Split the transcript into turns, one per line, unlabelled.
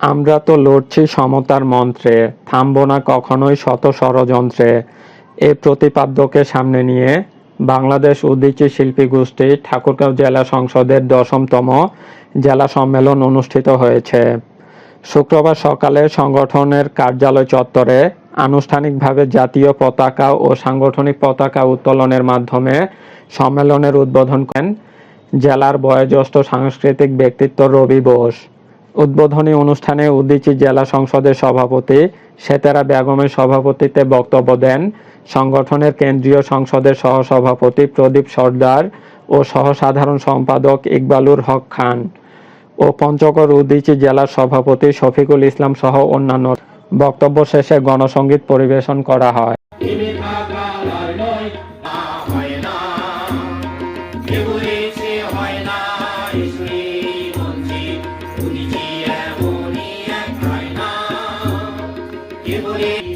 আমরা তো লড়ছি সমতার মন্ত্রে, থামব না কখনোই শত ষড়যন্ত্রে। এ প্রতিপাদ্যকে সামনে নিয়ে বাংলাদেশ উদীচী শিল্পী গোষ্ঠী ঠাকুরগাঁও জেলা সংসদের দশমতম জেলা সম্মেলন অনুষ্ঠিত হয়েছে। শুক্রবার সকালে সংগঠনের কার্যালয় চত্বরে আনুষ্ঠানিকভাবে জাতীয় পতাকা ও সাংগঠনিক পতাকা উত্তোলনের মাধ্যমে সম্মেলনের উদ্বোধন করেন জেলার বয়োজ্যেষ্ঠ সাংস্কৃতিক ব্যক্তিত্ব রবি বোস। উদ্বোধনী অনুষ্ঠানে উদীচী জেলা সংসদের সভাপতি সেতেরা বেগমের সভাপতিত্বে বক্তব্য দেন সংগঠনের কেন্দ্রীয় সংসদের সহসভাপতি প্রদীপ সর্দার ও সহসাধারণ সম্পাদক ইকবালুর হক খান ও পঞ্চগড় উদীচী জেলার সভাপতি শফিকুল ইসলাম সহ অন্যান্য বক্তব্য শেষে গণসংগীত পরিবেশন করা হয়।
উনি